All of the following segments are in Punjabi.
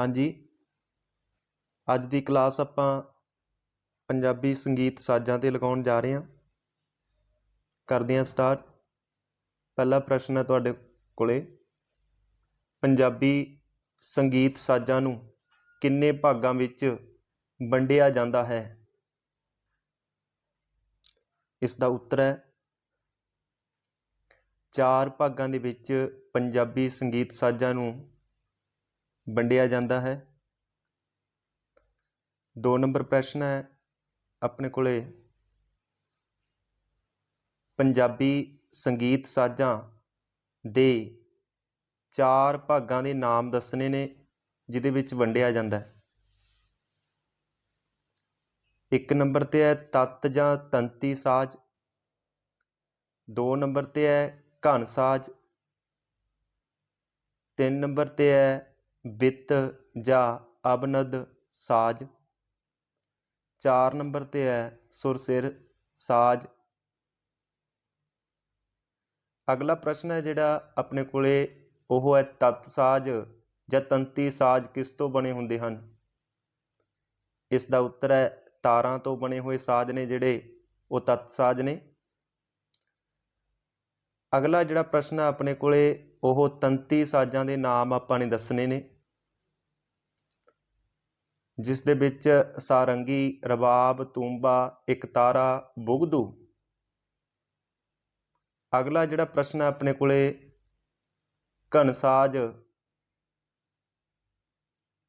ਹਾਂਜੀ। ਅੱਜ ਦੀ ਕਲਾਸ ਆਪਾਂ ਪੰਜਾਬੀ ਸੰਗੀਤ ਸਾਜ਼ਾਂ 'ਤੇ ਲਗਾਉਣ ਜਾ ਰਹੇ ਹਾਂ। ਕਰਦੇ ਹਾਂ ਸਟਾਰਟ ਪਹਿਲਾ ਪ੍ਰਸ਼ਨ ਹੈ ਤੁਹਾਡੇ ਕੋਲੇ। ਪੰਜਾਬੀ ਸੰਗੀਤ ਸਾਜ਼ਾਂ ਨੂੰ ਕਿੰਨੇ ਭਾਗਾਂ ਵਿੱਚ ਵੰਡਿਆ ਜਾਂਦਾ ਹੈ? ਇਸ ਦਾ ਉੱਤਰ ਹੈ, ਚਾਰ ਭਾਗਾਂ ਦੇ ਵਿੱਚ ਪੰਜਾਬੀ ਸੰਗੀਤ ਸਾਜ਼ਾਂ ਨੂੰ ਵੰਡਿਆ ਜਾਂਦਾ ਹੈ। ਦੋ ਨੰਬਰ ਪ੍ਰਸ਼ਨ ਹੈ, ਆਪਣੇ ਕੋਲੇ ਪੰਜਾਬੀ ਸੰਗੀਤ ਸਾਜ਼ਾਂ ਦੇ ਚਾਰ ਭਾਗਾਂ ਦੇ ਨਾਮ ਦੱਸਣੇ ਨੇ, ਜਿਹਦੇ ਵਿੱਚ ਵੰਡਿਆ ਜਾਂਦਾ ਹੈ। ਇੱਕ ਨੰਬਰ ਤੇ ਹੈ, ਤਤ ਜਾਂ ਤੰਤੀ ਸਾਜ਼। ਦੋ ਨੰਬਰ ਤੇ ਹੈ, ਘਣ ਸਾਜ਼। ਤਿੰਨ ਨੰਬਰ ਤੇ ਹੈ ਬਿੱਤ ਜਾਂ ਅਬਨਦ ਸਾਜ਼। ਚਾਰ ਨੰਬਰ ਤੇ ਹੈ ਸੁਰ ਸਿਰ ਸਾਜ਼। ਅਗਲਾ ਪ੍ਰਸ਼ਨ ਹੈ ਜਿਹੜਾ ਆਪਣੇ ਕੋਲੇ ਉਹ ਹੈ ਤਤ ਸਾਜ਼ ਜਾਂ ਤੰਤੀ ਸਾਜ਼ ਕਿਸ ਤੋਂ ਬਣੇ ਹੁੰਦੇ ਹਨ? ਇਸ ਦਾ ਉੱਤਰ ਹੈ ਤਾਰਾਂ ਤੋਂ ਬਣੇ ਹੋਏ ਸਾਜ਼ ਨੇ ਜਿਹੜੇ ਉਹ ਤਤ ਸਾਜ਼ ਨੇ। ਅਗਲਾ ਜਿਹੜਾ ਪ੍ਰਸ਼ਨ ਹੈ ਆਪਣੇ ਕੋਲੇ ਉਹ ਤੰਤੀ ਸਾਜ਼ਾਂ ਦੇ ਨਾਮ ਆਪਾਂ ਨੇ ਦੱਸਣੇ ਨੇ। ਜਿਸ ਦੇ ਵਿੱਚ ਸਾਰੰਗੀ, ਰਬਾਬ, ਤੂੰਬਾ, ਇਕਤਾਰਾ, ਬੁਗਦੂ। ਅਗਲਾ ਜਿਹੜਾ ਪ੍ਰਸ਼ਨ ਆਪਣੇ ਕੋਲੇ ਘਨਸਾਜ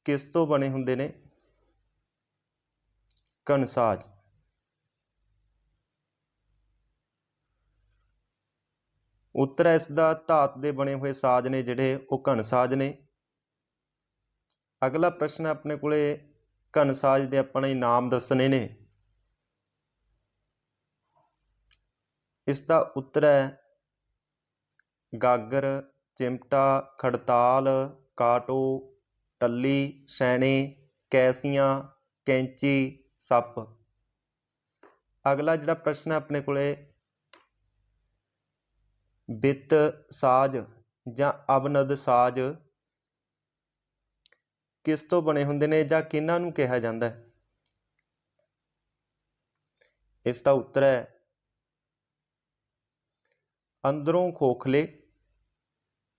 ਕਿਸ ਤੋਂ ਬਣੇ ਹੁੰਦੇ ਨੇ? ਘਨਸਾਜ ਉੱਤਰ ਹੈ, ਇਸ ਦਾ ਧਾਤ ਦੇ ਬਣੇ ਹੋਏ ਸਾਜ਼ ਨੇ ਜਿਹੜੇ, ਉਹ ਘਨਸਾਜ ਨੇ। ਅਗਲਾ ਪ੍ਰਸ਼ਨ ਆਪਣੇ ਕੋਲੇ ਘਨਸਾਜ ਦੇ ਆਪਣੇ ਨਾਮ ਦੱਸਣੇ ਨੇ। ਇਸ ਦਾ ਉੱਤਰ ਹੈ, ਗਾਗਰ, ਚਿਮਟਾ, ਖੜਤਾਲ, ਕਾਟੋ, ਟੱਲੀ, ਸੈਣੇ, ਕੈਸੀਆਂ, ਕੈਂਚੀ, ਸੱਪ। ਅਗਲਾ ਜਿਹੜਾ ਪ੍ਰਸ਼ਨ ਆਪਣੇ ਕੋਲੇ ਬਿੱਤ ਸਾਜ਼ ਜਾਂ ਅਬਨਦ ਸਾਜ਼ ਕਿਸ ਤੋਂ ਬਣੇ ਹੁੰਦੇ ਨੇ ਜਾਂ ਕਿਹਨਾਂ ਨੂੰ ਕਿਹਾ ਜਾਂਦਾ ਹੈ? ਇਸ ਦਾ ਉੱਤਰ ਹੈ ਅੰਦਰੋਂ ਖੋਖਲੇ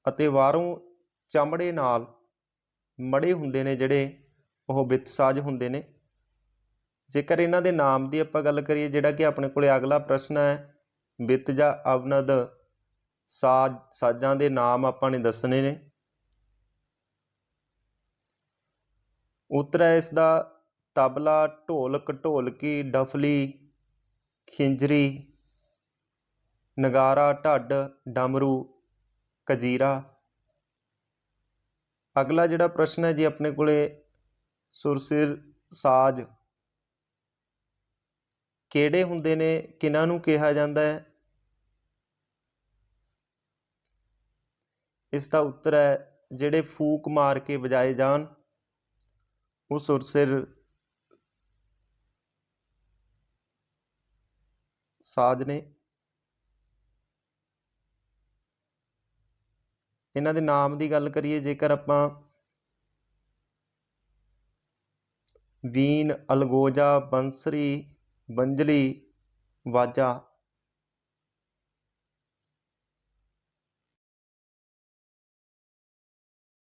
ਅਤੇ ਬਾਹਰੋਂ ਚਮੜੇ ਨਾਲ ਮੜੇ ਹੁੰਦੇ ਨੇ ਜਿਹੜੇ ਉਹ ਬਿੱਤ ਸਾਜ਼ ਹੁੰਦੇ ਨੇ। ਜੇਕਰ ਇਹਨਾਂ ਦੇ ਨਾਮ ਦੀ ਆਪਾਂ ਗੱਲ ਕਰੀਏ, ਜਿਹੜਾ ਕਿ ਆਪਣੇ ਕੋਲੇ ਅਗਲਾ ਪ੍ਰਸ਼ਨ ਹੈ, ਬਿੱਤ ਜਾਂ ਅਵਨਦ ਸਾਜ਼, ਸਾਜ਼ਾਂ ਦੇ ਨਾਮ ਆਪਾਂ ਨੇ ਦੱਸਣੇ ਨੇ। ਉੱਤਰ ਹੈ ਇਸ ਦਾ ਤਬਲਾ ਢੋਲਕ ਢੋਲਕੀ ਡਫਲੀ, ਖਿੰਜਰੀ, ਨਗਾਰਾ, ਢੱਡ, ਡਮਰੂ, ਕਜੀਰਾ। ਅਗਲਾ ਜਿਹੜਾ ਪ੍ਰਸ਼ਨ ਹੈ ਜੀ ਆਪਣੇ ਕੋਲੇ ਸੁਰਸਿਰ ਸਾਜ਼। ਕਿਹੜੇ ਹੁੰਦੇ ਨੇ, ਕਿਹਨਾਂ ਨੂੰ ਕਿਹਾ ਜਾਂਦਾ ਹੈ? ਇਸ ਦਾ ਉੱਤਰ ਹੈ, ਜਿਹੜੇ ਫੂਕ ਮਾਰ ਕੇ ਵਜਾਏ ਜਾਣ ਉਹ ਸੁਰ ਸਿਰ ਸਾਜ਼ ਨੇ ਇਹਨਾਂ ਦੇ ਨਾਮ ਦੀ ਗੱਲ ਕਰੀਏ, ਜੇਕਰ ਆਪਾਂ ਵੀਨ, ਅਲਗੋਜਾ, ਬੰਸਰੀ, ਬੰਜਲੀ, ਵਾਜਾ